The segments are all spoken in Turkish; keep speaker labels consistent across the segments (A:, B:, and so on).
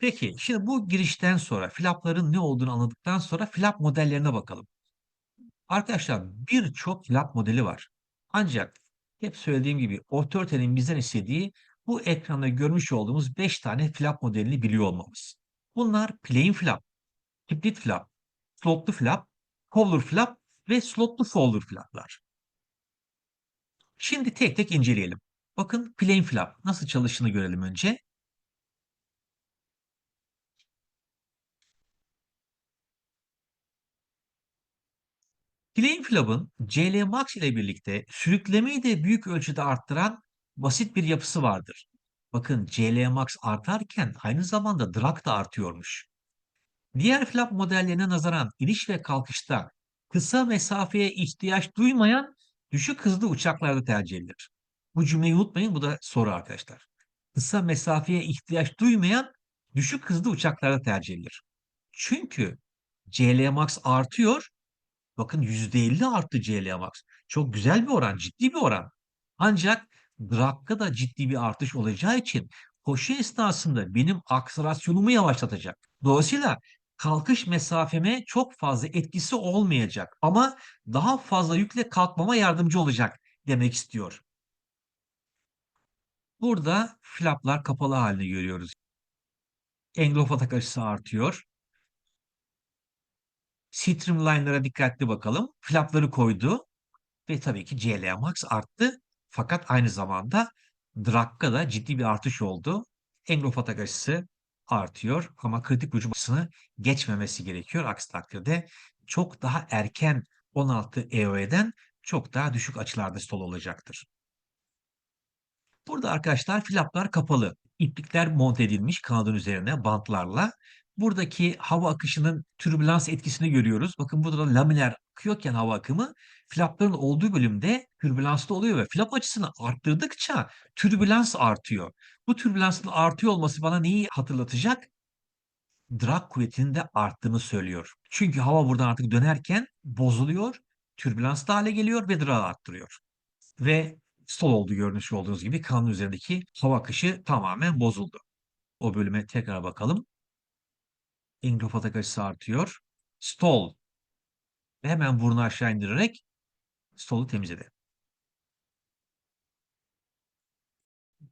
A: Peki, şimdi bu girişten sonra, flapların ne olduğunu anladıktan sonra flap modellerine bakalım. Arkadaşlar birçok flap modeli var. Ancak hep söylediğim gibi otoritenin bizden istediği bu ekranda görmüş olduğumuz 5 tane flap modelini biliyor olmamız. Bunlar plain flap, split flap, slotlu flap, cover flap ve slotlu folder flaplar. Şimdi tek tek inceleyelim. Bakın plain flap nasıl çalıştığını görelim önce. Plain flap'ın CLMax ile birlikte sürüklemeyi de büyük ölçüde arttıran basit bir yapısı vardır. Bakın CLMax artarken aynı zamanda drag da artıyormuş. Diğer flap modellerine nazaran iniş ve kalkışta kısa mesafeye ihtiyaç duymayan düşük hızlı uçaklarda tercih edilir. Bu cümleyi unutmayın bu da soru arkadaşlar. Kısa mesafeye ihtiyaç duymayan düşük hızlı uçaklarda tercih edilir. Çünkü CLMax artıyor Bakın %50 arttı CLA Max. Çok güzel bir oran, ciddi bir oran. Ancak Drak'ta da ciddi bir artış olacağı için koşu esnasında benim akselerasyonumu yavaşlatacak. Dolayısıyla kalkış mesafeme çok fazla etkisi olmayacak ama daha fazla yükle kalkmama yardımcı olacak demek istiyor. Burada flaplar kapalı halini görüyoruz. Englof atak açısı artıyor. Streamline'lara dikkatli bakalım. Flapları koydu ve tabii ki CLA Max arttı. Fakat aynı zamanda Drak'ta da ciddi bir artış oldu. Englof atak açısı artıyor ama kritik hücum açısını geçmemesi gerekiyor. Aksi takdirde çok daha erken 16 EOE'den çok daha düşük açılarda stol olacaktır. Burada arkadaşlar flaplar kapalı. İplikler monte edilmiş kanadın üzerine bantlarla. Buradaki hava akışının türbülans etkisini görüyoruz. Bakın burada da laminer akıyorken hava akımı flapların olduğu bölümde türbülanslı oluyor ve flap açısını arttırdıkça türbülans artıyor. Bu türbülansın artıyor olması bana neyi hatırlatacak? Drag kuvvetinin de arttığını söylüyor. Çünkü hava buradan artık dönerken bozuluyor, türbülanslı hale geliyor ve drag arttırıyor. Ve stall oldu görmüş olduğunuz gibi kanın üzerindeki hava akışı tamamen bozuldu. O bölüme tekrar bakalım. Englof atak açısı artıyor. Stall. Ve hemen burnu aşağı indirerek stall'u temizledi.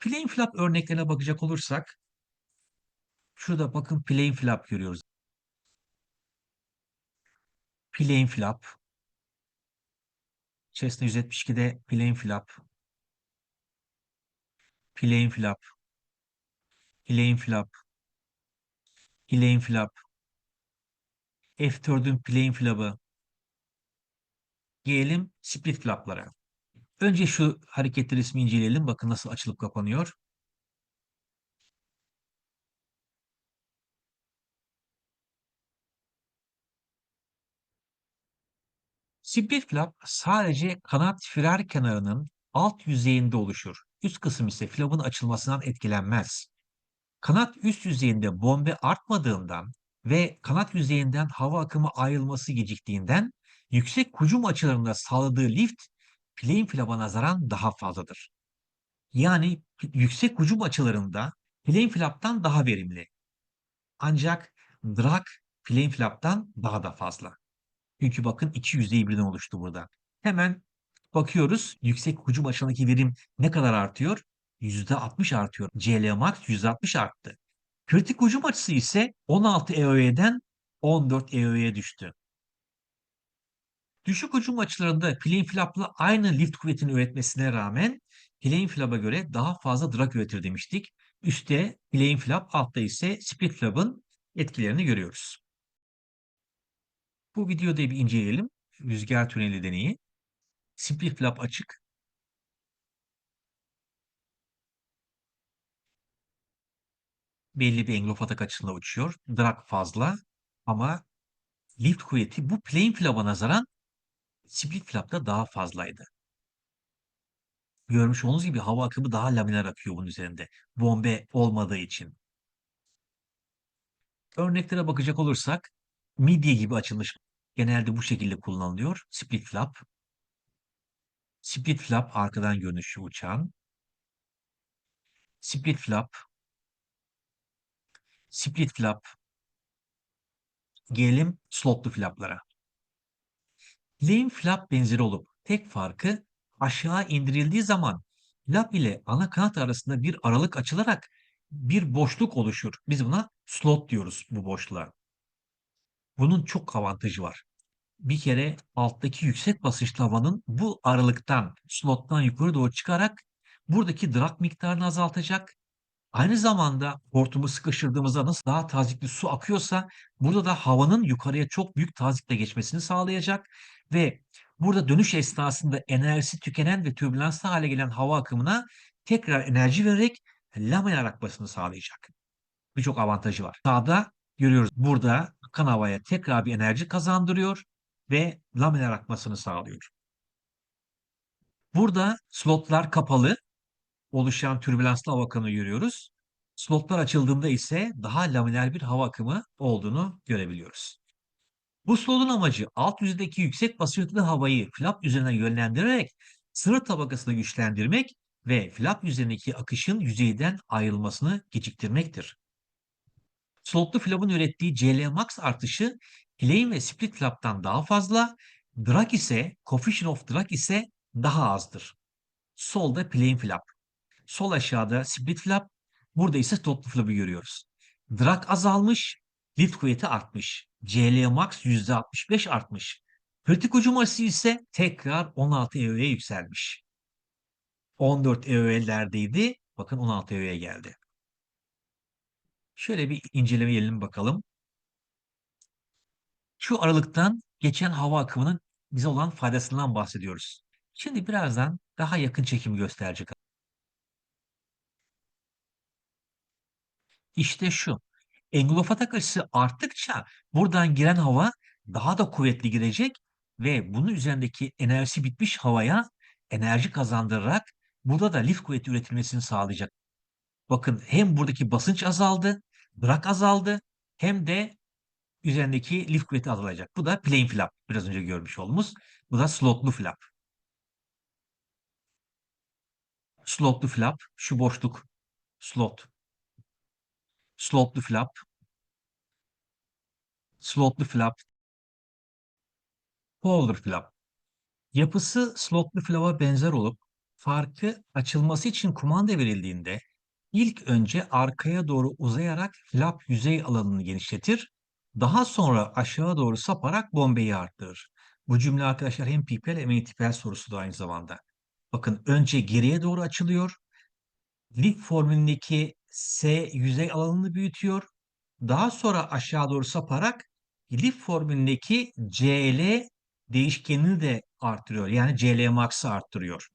A: Plain flap örneklerine bakacak olursak şurada bakın plain flap görüyoruz. Plain flap. Cessna 172'de plain flap. Plain flap. Plain flap. Plain flap. F4'ün plain flap'ı. Gelelim split flap'lara. Önce şu hareketli resmi inceleyelim. Bakın nasıl açılıp kapanıyor. Split flap sadece kanat firar kenarının alt yüzeyinde oluşur. Üst kısım ise flap'ın açılmasından etkilenmez. Kanat üst yüzeyinde bombe artmadığından ve kanat yüzeyinden hava akımı ayrılması geciktiğinden yüksek hücum açılarında sağladığı lift plain flap'a nazaran daha fazladır. Yani yüksek hücum açılarında plain flap'tan daha verimli. Ancak drag plain flap'tan daha da fazla. Çünkü bakın iki yüzeyi birden oluştu burada. Hemen bakıyoruz yüksek hücum açılarındaki verim ne kadar artıyor? %60 artıyor. CL Max %60 arttı. Kritik hücum açısı ise 16 EOE'den 14 EOE'ye düştü. Düşük hücum açılarında plain flap'la aynı lift kuvvetini üretmesine rağmen plain flap'a göre daha fazla drag üretir demiştik. Üste plain flap, altta ise split flap'ın etkilerini görüyoruz. Bu videoda bir inceleyelim. Rüzgar tüneli deneyi. Split flap açık. Belli bir englof atak açısında uçuyor. Drag fazla ama lift kuvveti bu plain flap'a nazaran split flap'ta daha fazlaydı. Görmüş olduğunuz gibi hava akımı daha laminer akıyor bunun üzerinde. Bombe olmadığı için. Örneklere bakacak olursak midye gibi açılmış genelde bu şekilde kullanılıyor. Split flap. Split flap arkadan görünüşü uçağın. Split flap. Split flap, gelelim slotlu flaplara. Lame flap benzeri olup tek farkı aşağı indirildiği zaman flap ile ana kanat arasında bir aralık açılarak bir boşluk oluşur. Biz buna slot diyoruz bu boşluğa. Bunun çok avantajı var. Bir kere alttaki yüksek basınçlı havanın bu aralıktan, slottan yukarı doğru çıkarak buradaki drag miktarını azaltacak. Aynı zamanda hortumu sıkıştırdığımızda nasıl daha tazikli su akıyorsa burada da havanın yukarıya çok büyük tazikle geçmesini sağlayacak ve burada dönüş esnasında enerjisi tükenen ve türbülanslı hale gelen hava akımına tekrar enerji vererek laminar akmasını sağlayacak. Birçok avantajı var. Sağda görüyoruz burada akan havaya tekrar bir enerji kazandırıyor ve laminar akmasını sağlıyor. Burada slotlar kapalı oluşan türbülanslı hava akımını görüyoruz. Slotlar açıldığında ise daha laminer bir hava akımı olduğunu görebiliyoruz. Bu slotun amacı alt yüzeydeki yüksek basınçlı havayı flap üzerine yönlendirerek sınır tabakasını güçlendirmek ve flap üzerindeki akışın yüzeyden ayrılmasını geciktirmektir. Slotlu flap'ın ürettiği CL max artışı plane ve split flap'tan daha fazla, drag ise, coefficient of drag ise daha azdır. Solda plane flap, sol aşağıda split flap, burada ise slotlu flap'ı görüyoruz. Drag azalmış, lift kuvveti artmış. CL max %65 artmış. Kritik hücum açısı ise tekrar 16 EO'ya yükselmiş. 14 EO'lerdeydi. Bakın 16 EO'ya geldi. Şöyle bir inceleyelim bakalım. Şu aralıktan geçen hava akımının bize olan faydasından bahsediyoruz. Şimdi birazdan daha yakın çekim gösterecek. İşte şu. Engulf atak açısı arttıkça buradan giren hava daha da kuvvetli girecek ve bunun üzerindeki enerjisi bitmiş havaya enerji kazandırarak burada da lift kuvveti üretilmesini sağlayacak. Bakın hem buradaki basınç azaldı, bırak azaldı hem de üzerindeki lift kuvveti azalacak. Bu da plane flap biraz önce görmüş olduğumuz. Bu da slotlu flap. Slotlu flap şu boşluk slot. Slotlu flap. Slotlu flap. Folder flap. Yapısı slotlu flap'a benzer olup farkı açılması için kumanda verildiğinde ilk önce arkaya doğru uzayarak flap yüzey alanını genişletir. Daha sonra aşağı doğru saparak bombeyi arttırır. Bu cümle arkadaşlar hem pipel hem intipel sorusu da aynı zamanda. Bakın önce geriye doğru açılıyor. Lig formülündeki S yüzey alanını büyütüyor. Daha sonra aşağı doğru saparak lif formülündeki CL değişkenini de arttırıyor. Yani CL max'ı arttırıyor.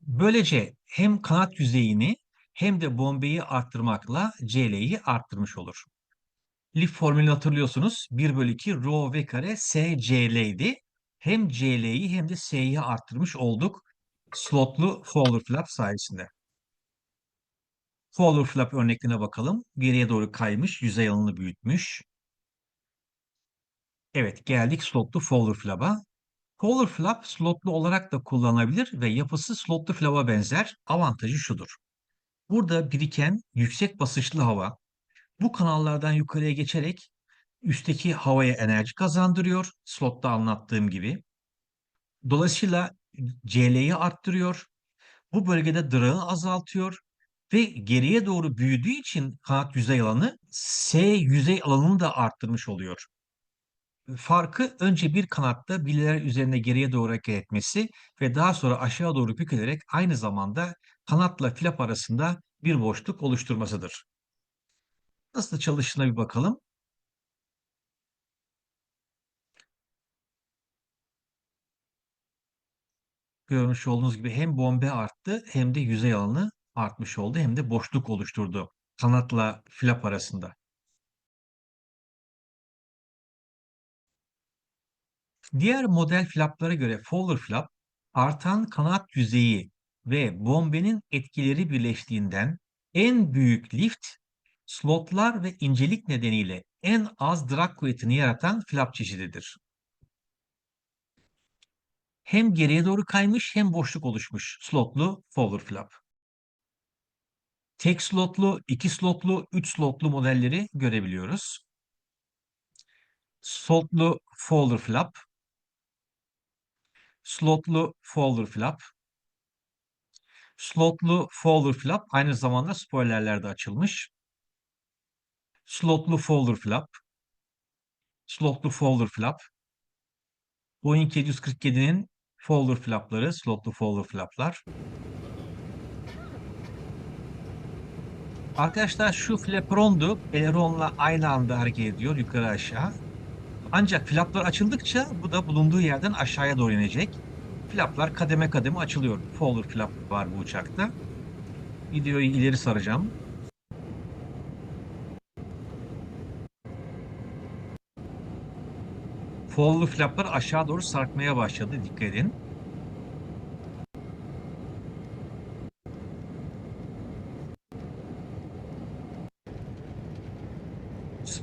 A: Böylece hem kanat yüzeyini hem de bombeyi arttırmakla CL'yi arttırmış olur. Lif formülünü hatırlıyorsunuz. 1 bölü 2 rho v kare S CL'ydi. Hem CL'yi hem de S'yi arttırmış olduk. Slotlu folder flap sayesinde. Folder flap örneklerine bakalım. Geriye doğru kaymış, yüzey alanını büyütmüş. Evet, geldik slotlu folder flap'a. Folder flap slotlu olarak da kullanılabilir ve yapısı slotlu flap'a benzer. Avantajı şudur. Burada biriken yüksek basınçlı hava bu kanallardan yukarıya geçerek üstteki havaya enerji kazandırıyor. Slotta anlattığım gibi. Dolayısıyla CL'yi arttırıyor. Bu bölgede drağı azaltıyor ve geriye doğru büyüdüğü için kanat yüzey alanı S yüzey alanını da arttırmış oluyor. Farkı önce bir kanatta bileler üzerine geriye doğru hareket etmesi ve daha sonra aşağı doğru bükülerek aynı zamanda kanatla flap arasında bir boşluk oluşturmasıdır. Nasıl çalıştığına bir bakalım. Görmüş olduğunuz gibi hem bombe arttı hem de yüzey alanı artmış oldu hem de boşluk oluşturdu kanatla flap arasında. Diğer model flaplara göre Fowler flap artan kanat yüzeyi ve bombenin etkileri birleştiğinden en büyük lift, slotlar ve incelik nedeniyle en az drag kuvvetini yaratan flap çeşididir. Hem geriye doğru kaymış hem boşluk oluşmuş slotlu Fowler flap. Tek slotlu, iki slotlu, üç slotlu modelleri görebiliyoruz. Slotlu folder flap, slotlu folder flap, slotlu folder flap aynı zamanda spoilerler de açılmış. Slotlu folder flap, slotlu folder flap, Boeing 747'nin folder flapları, slotlu folder flaplar. Arkadaşlar şu flaperondu. Aileronla aynı anda hareket ediyor yukarı aşağı. Ancak flaplar açıldıkça bu da bulunduğu yerden aşağıya doğru inecek. Flaplar kademe kademe açılıyor. Folder flap var bu uçakta. Videoyu ileri saracağım. Folder flaplar aşağı doğru sarkmaya başladı. Dikkat edin.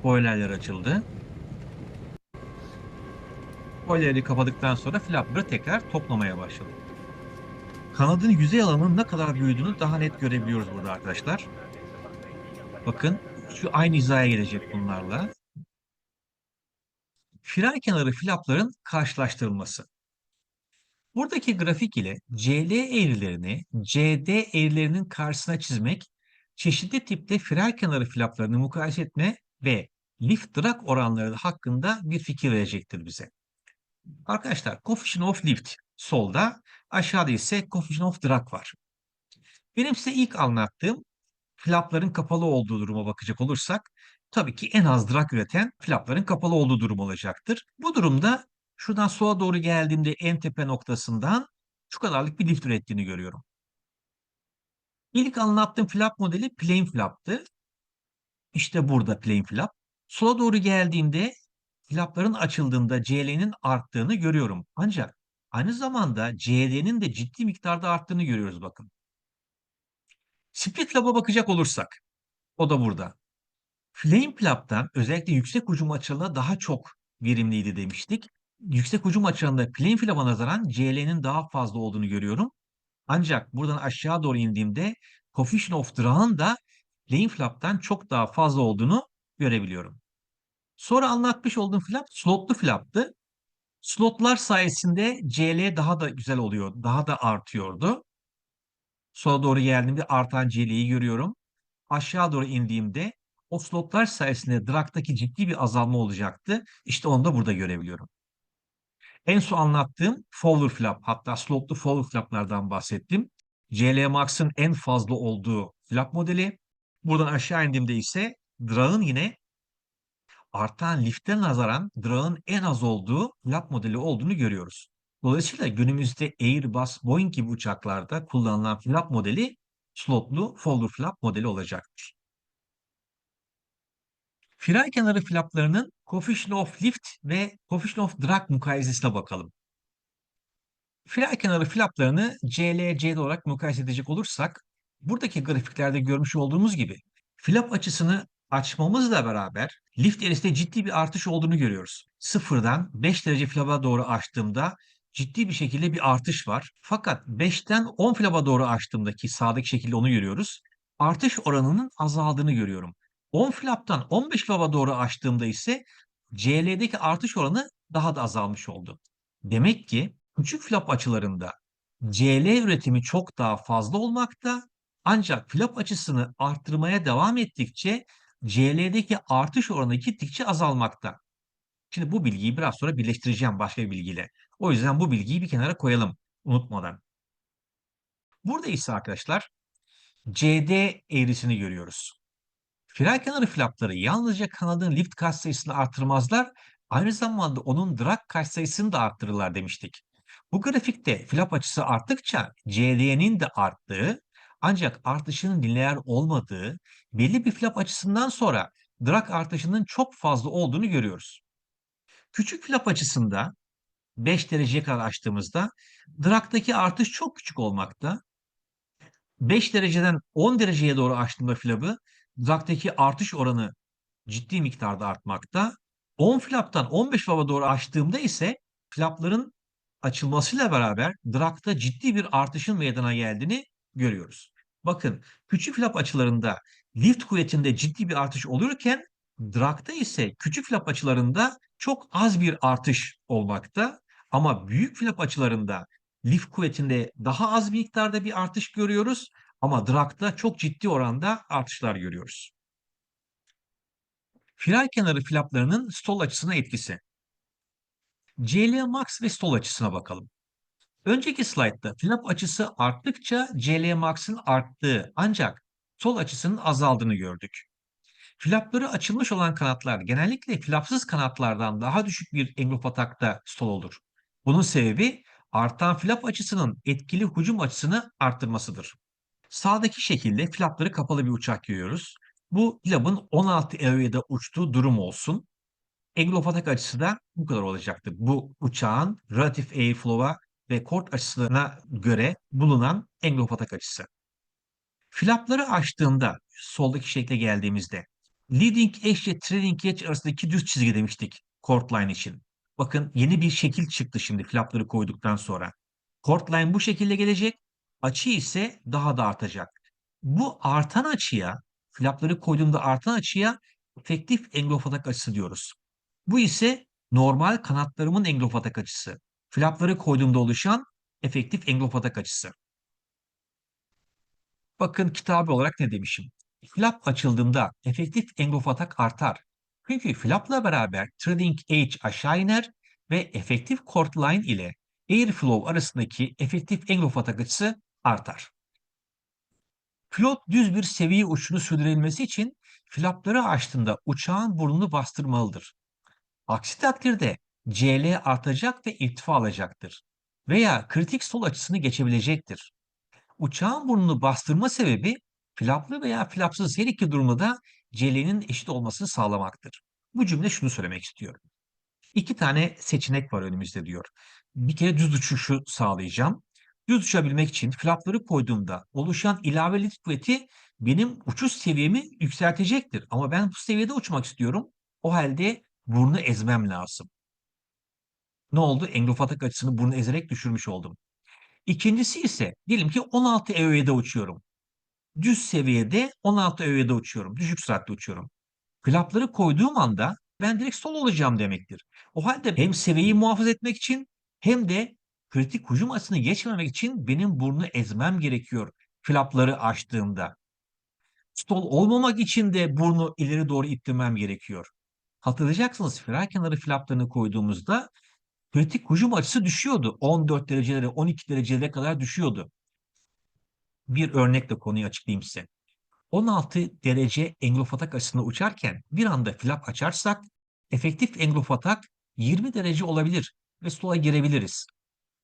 A: Spoilerler açıldı. Spoilerleri kapadıktan sonra flapları tekrar toplamaya başladı. Kanadın yüzey alanının ne kadar büyüdüğünü daha net görebiliyoruz burada arkadaşlar. Bakın şu aynı hizaya gelecek bunlarla. Fren kenarı flapların karşılaştırılması. Buradaki grafik ile CL eğrilerini CD eğrilerinin karşısına çizmek, çeşitli tipte fren kenarı flaplarını mukayese etme ve lift drag oranları hakkında bir fikir verecektir bize. Arkadaşlar coefficient of lift solda, aşağıda ise coefficient of drag var. Benim size ilk anlattığım flapların kapalı olduğu duruma bakacak olursak tabii ki en az drag üreten flapların kapalı olduğu durum olacaktır. Bu durumda şuradan sola doğru geldiğimde en tepe noktasından şu kadarlık bir lift ürettiğini görüyorum. İlk anlattığım flap modeli plain flap'tı. İşte burada plain flap. Sola doğru geldiğimde flapların açıldığında CL'nin arttığını görüyorum. Ancak aynı zamanda CD'nin de ciddi miktarda arttığını görüyoruz bakın. Split flap'a bakacak olursak o da burada. Flame flap'tan özellikle yüksek ucum açılığına daha çok verimliydi demiştik. Yüksek ucum açılığında plain flap'a nazaran CL'nin daha fazla olduğunu görüyorum. Ancak buradan aşağı doğru indiğimde coefficient of drag'ın da plain flap'tan çok daha fazla olduğunu görebiliyorum. Sonra anlatmış olduğum flap slotlu flap'tı. Slotlar sayesinde CL daha da güzel oluyor, daha da artıyordu. Sola doğru geldiğimde artan CL'yi görüyorum. Aşağı doğru indiğimde o slotlar sayesinde drag'daki ciddi bir azalma olacaktı. İşte onu da burada görebiliyorum. En son anlattığım folder flap hatta slotlu folder flaplardan bahsettim. CL Max'ın en fazla olduğu flap modeli. Buradan aşağı indiğimde ise drag'ın yine artan lifte nazaran drag'ın en az olduğu flap modeli olduğunu görüyoruz. Dolayısıyla günümüzde Airbus, Boeing gibi uçaklarda kullanılan flap modeli slotlu folder flap modeli olacaktır. Fren kenarı flaplarının coefficient of lift ve coefficient of drag mukayesesine bakalım. Fren kenarı flaplarını CL, CD olarak mukayese edecek olursak, buradaki grafiklerde görmüş olduğumuz gibi flap açısını açmamızla beraber lift eğrisinde ciddi bir artış olduğunu görüyoruz. Sıfırdan 5 derece flapa doğru açtığımda ciddi bir şekilde bir artış var. Fakat 5'ten 10 flapa doğru açtığımdaki sağdaki şekilde onu görüyoruz. Artış oranının azaldığını görüyorum. 10 flap'tan 15 flap'a doğru açtığımda ise CL'deki artış oranı daha da azalmış oldu. Demek ki küçük flap açılarında CL üretimi çok daha fazla olmakta ancak flap açısını arttırmaya devam ettikçe CL'deki artış oranı gittikçe azalmakta. Şimdi bu bilgiyi biraz sonra birleştireceğim başka bir bilgiyle. O yüzden bu bilgiyi bir kenara koyalım unutmadan. Burada ise arkadaşlar CD eğrisini görüyoruz. Fren kenarı flapları yalnızca kanadın lift katsayısını artırmazlar, aynı zamanda onun drag katsayısını da arttırırlar demiştik. Bu grafikte flap açısı arttıkça CD'nin de arttığı ancak artışının lineer olmadığı belli bir flap açısından sonra drag artışının çok fazla olduğunu görüyoruz. Küçük flap açısında 5 dereceye kadar açtığımızda drag'daki artış çok küçük olmakta. 5 dereceden 10 dereceye doğru açtığımda flap'ı drag'daki artış oranı ciddi miktarda artmakta. 10 flap'tan 15 flap'a doğru açtığımda ise flapların açılmasıyla beraber drag'da ciddi bir artışın meydana geldiğini görüyoruz. Bakın küçük flap açılarında lift kuvvetinde ciddi bir artış olurken drag'da ise küçük flap açılarında çok az bir artış olmakta. Ama büyük flap açılarında lift kuvvetinde daha az bir miktarda bir artış görüyoruz. Ama drag'da çok ciddi oranda artışlar görüyoruz. Firar kenarı flaplarının stol açısına etkisi. CL max ve stol açısına bakalım. Önceki slaytta flap açısı arttıkça CL max'ın arttığı ancak sol açısının azaldığını gördük. Flapları açılmış olan kanatlar genellikle flapsız kanatlardan daha düşük bir engelop atakta stol olur. Bunun sebebi artan flap açısının etkili hücum açısını arttırmasıdır. Sağdaki şekilde flapları kapalı bir uçak görüyoruz. Bu Lab'ın 16 EO'da uçtuğu durum olsun. Engelop atak açısı da bu kadar olacaktır. Bu uçağın relative airflow'a ve kort açısına göre bulunan engelop atak açısı. Flapları açtığında soldaki şekle geldiğimizde leading edge ile trailing edge arasındaki düz çizgi demiştik kort line için. Bakın yeni bir şekil çıktı şimdi flapları koyduktan sonra. Kort line bu şekilde gelecek. Açı ise daha da artacak. Bu artan açıya, flapları koyduğumda artan açıya efektif engelop atak açısı diyoruz. Bu ise normal kanatlarımın engelop atak açısı. Flapları koyduğumda oluşan efektif engelop atak açısı. Bakın kitabı olarak ne demişim? Flap açıldığında efektif engelop atak artar. Çünkü flapla beraber trailing edge aşağı iner ve efektif chord line ile airflow arasındaki efektif engelop atak açısı artar. Pilot düz bir seviye uçuşunu sürdürebilmesi için flapları açtığında uçağın burnunu bastırmalıdır. Aksi takdirde CL artacak ve irtifa alacaktır. Veya kritik sol açısını geçebilecektir. Uçağın burnunu bastırma sebebi flaplı veya flapsız her iki durumda da CL'nin eşit olmasını sağlamaktır. Bu cümle şunu söylemek istiyorum. İki tane seçenek var önümüzde diyor. Bir kere düz uçuşu sağlayacağım. Düz uçabilmek için flapları koyduğumda oluşan ilave lift kuvveti benim uçuş seviyemi yükseltecektir. Ama ben bu seviyede uçmak istiyorum. O halde burnu ezmem lazım. Ne oldu? Engrofatak açısını burnu ezerek düşürmüş oldum. İkincisi ise diyelim ki 16 EO'da uçuyorum. Düz seviyede 16 EO'da uçuyorum. Düşük süratle uçuyorum. Flapları koyduğum anda ben direkt sol olacağım demektir. O halde hem seviyeyi muhafaza etmek için hem de kritik hücum açısını geçmemek için benim burnu ezmem gerekiyor flapları açtığımda. Stol olmamak için de burnu ileri doğru ittirmem gerekiyor. Hatırlayacaksınız firar kenarı flaplarını koyduğumuzda kritik hücum açısı düşüyordu. 14 derecelere, 12 derecelere kadar düşüyordu. Bir örnekle konuyu açıklayayım size. 16 derece engelop atak açısında uçarken bir anda flap açarsak efektif engelop atak 20 derece olabilir ve stola girebiliriz.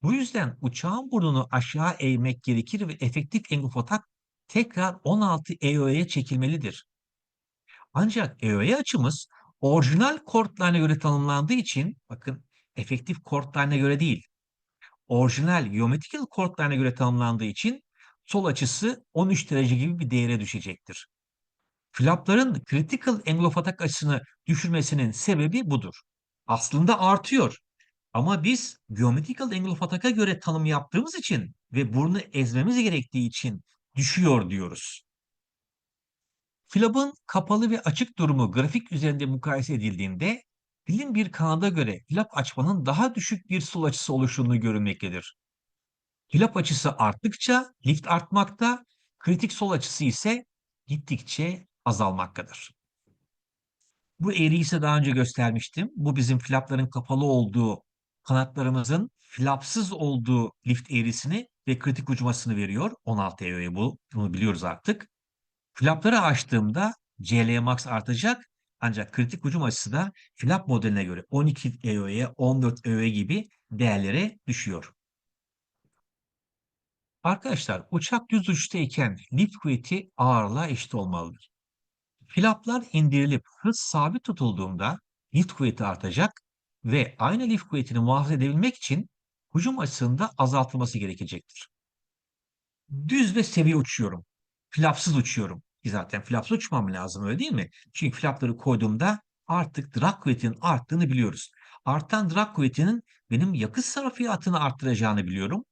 A: Bu yüzden uçağın burnunu aşağı eğmek gerekir ve efektif engelop atak tekrar 16 EO'ya çekilmelidir. Ancak EOE açımız orijinal chordlarına göre tanımlandığı için bakın efektif chordlarına göre değil. Orijinal geometrical chordlarına göre tanımlandığı için sol açısı 13 derece gibi bir değere düşecektir. Flapların critical angle of attack açısını düşürmesinin sebebi budur. Aslında artıyor. Ama biz geometrical angle of attack'a göre tanım yaptığımız için ve burnu ezmemiz gerektiği için düşüyor diyoruz. Flap'ın kapalı ve açık durumu grafik üzerinde mukayese edildiğinde bilim bir kanada göre flap açmanın daha düşük bir sol açısı oluştuğunu görülmektedir. Flap açısı arttıkça lift artmakta, kritik sol açısı ise gittikçe azalmaktadır. Bu eğriyi ise daha önce göstermiştim. Bu bizim flapların kapalı olduğu, kanatlarımızın flapsız olduğu lift eğrisini ve kritik uçmasını veriyor. 16 EO'ya bu. Bunu biliyoruz artık. Flapları açtığımda CL max artacak ancak kritik hücum açısı da flap modeline göre 12 EO'ya 14 EO'ya gibi değerlere düşüyor. Arkadaşlar uçak düz uçtayken lift kuvveti ağırlığa eşit olmalıdır. Flaplar indirilip hız sabit tutulduğunda lift kuvveti artacak ve aynı lift kuvvetini muhafaza edebilmek için hücum açısında azaltılması gerekecektir. Düz ve seviye uçuyorum. Flapsız uçuyorum. Ki zaten flapsız uçmam lazım öyle değil mi? Çünkü flapları koyduğumda artık drag kuvvetinin arttığını biliyoruz. Artan drag kuvvetinin benim yakıt sarfiyatını arttıracağını biliyorum.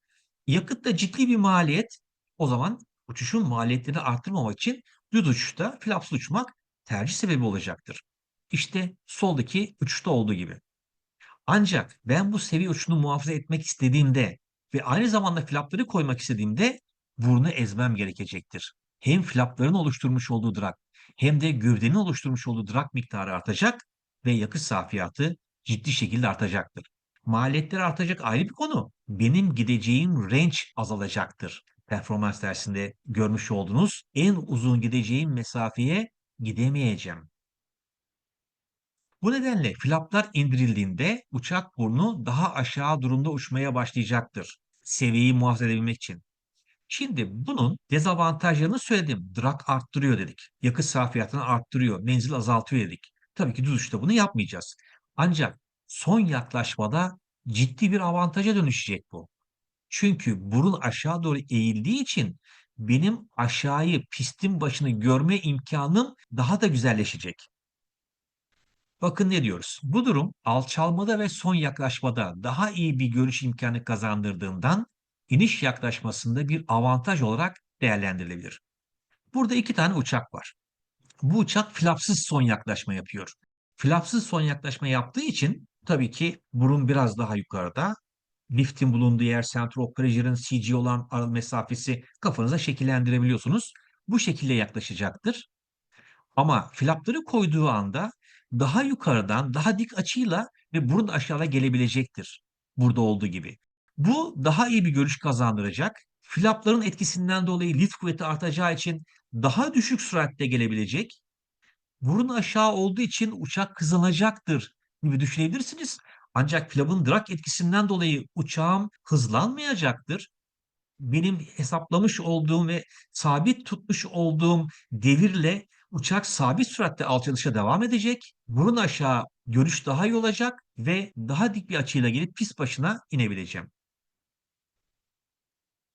A: Yakıt da ciddi bir maliyet. O zaman Uçuşun maliyetlerini arttırmamak için düz uçuşta flapsız uçmak tercih sebebi olacaktır. İşte soldaki uçuşta olduğu gibi. Ancak ben bu seviye uçuşunu muhafaza etmek istediğimde ve aynı zamanda flapları koymak istediğimde burnu ezmem gerekecektir. Hem flapların oluşturmuş olduğu drag hem de gövdenin oluşturmuş olduğu drag miktarı artacak ve yakıt safiyatı ciddi şekilde artacaktır. Maliyetler artacak ayrı bir konu. Benim gideceğim range azalacaktır. Performans dersinde görmüş olduğunuz en uzun gideceğim mesafeye gidemeyeceğim. Bu nedenle flaplar indirildiğinde uçak burnu daha aşağı durumda uçmaya başlayacaktır. Seviyeyi muhafaza edebilmek için. Şimdi bunun dezavantajlarını söyledim. Drag arttırıyor dedik. Yakıt sarfiyatını arttırıyor. Menzil azaltıyor dedik. Tabii ki düz uçta bunu yapmayacağız. Ancak son yaklaşmada ciddi bir avantaja dönüşecek bu. Çünkü burun aşağı doğru eğildiği için benim aşağıyı pistin başını görme imkanım daha da güzelleşecek. Bakın ne diyoruz? Bu durum alçalmada ve son yaklaşmada daha iyi bir görüş imkanı kazandırdığından iniş yaklaşmasında bir avantaj olarak değerlendirilebilir. Burada iki tane uçak var. Bu uçak flapsız son yaklaşma yapıyor. Flapsız son yaklaşma yaptığı için tabii ki burun biraz daha yukarıda. Liftin bulunduğu yer center of pressure'ın CG olan mesafesi kafanıza şekillendirebiliyorsunuz. Bu şekilde yaklaşacaktır. Ama flapları koyduğu anda daha yukarıdan, daha dik açıyla ve burun aşağıya gelebilecektir. Burada olduğu gibi. Bu daha iyi bir görüş kazandıracak. Flapların etkisinden dolayı lift kuvveti artacağı için daha düşük süratte gelebilecek. Burun aşağı olduğu için uçak hızlanacaktır gibi düşünebilirsiniz. Ancak flapın drag etkisinden dolayı uçağım hızlanmayacaktır. Benim hesaplamış olduğum ve sabit tutmuş olduğum devirle uçak sabit süratte alçalışa devam edecek. Burun aşağı görüş daha iyi olacak ve daha dik bir açıyla gelip pist başına inebileceğim.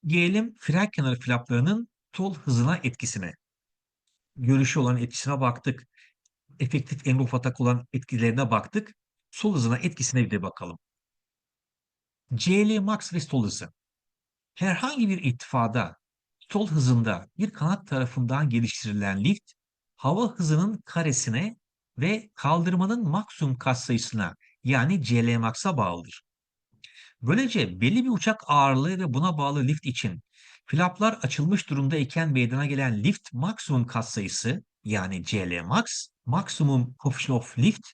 A: Gelelim fren kenarı flaplarının sol hızına etkisine. Görüşü olan etkisine baktık. Efektif engulf atak olan etkilerine baktık. Sol hızına etkisine bir de bakalım. CL max ve sol hızı. Herhangi bir irtifada sol hızında bir kanat tarafından geliştirilen lift hava hızının karesine ve kaldırmanın maksimum katsayısına yani CLmax'a bağlıdır. Böylece belli bir uçak ağırlığı ve buna bağlı lift için flaplar açılmış durumdayken meydana gelen lift maksimum katsayısı yani CLmax, maksimum coefficient of lift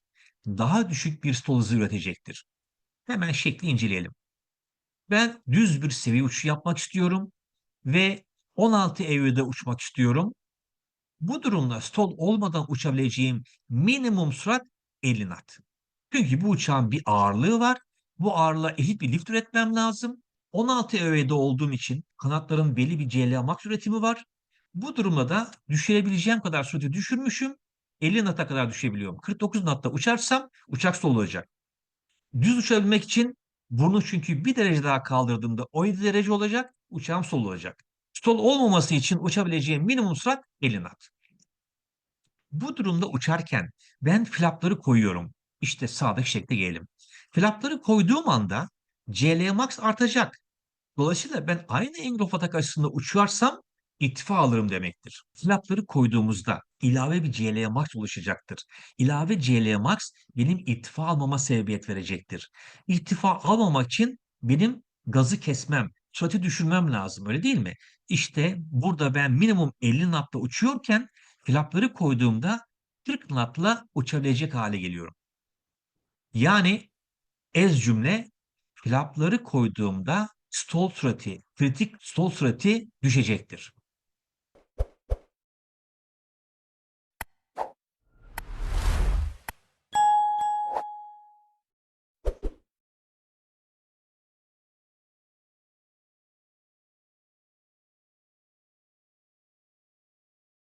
A: daha düşük bir stol hızı üretecektir. Hemen şekli inceleyelim. Ben düz bir seviye uçuş yapmak istiyorum ve 16 EU'da uçmak istiyorum. Bu durumda stall olmadan uçabileceğim minimum sürat 50 knot. Çünkü bu uçağın bir ağırlığı var. Bu ağırlığa eşit bir lift üretmem lazım. 16 EU'da olduğum için kanatların belli bir CLA max üretimi var. Bu durumda da düşürebileceğim kadar sürati düşürmüşüm. 50 knot'a kadar düşebiliyorum. 49 knot'ta uçarsam uçak stall olacak. Düz uçabilmek için burnu çünkü bir derece daha kaldırdığımda 17 derece olacak. Uçağım sol olacak. Stol olmaması için uçabileceğim minimum sürat 50 knot. Bu durumda uçarken ben flapları koyuyorum. İşte sağdaki şekle gelelim. Flapları koyduğum anda CL max artacak. Dolayısıyla ben aynı engulf atak açısında uçarsam irtifa alırım demektir. Flapları koyduğumuzda ilave bir CL max oluşacaktır. İlave CL max benim irtifa almama sebebiyet verecektir. İrtifa almamak için benim gazı kesmem, sürati düşürmem lazım öyle değil mi? İşte burada ben minimum 50 knot'la uçuyorken flapları koyduğumda 40 knot'la uçabilecek hale geliyorum. Yani ez cümle flapları koyduğumda stall sürati, kritik stall sürati düşecektir.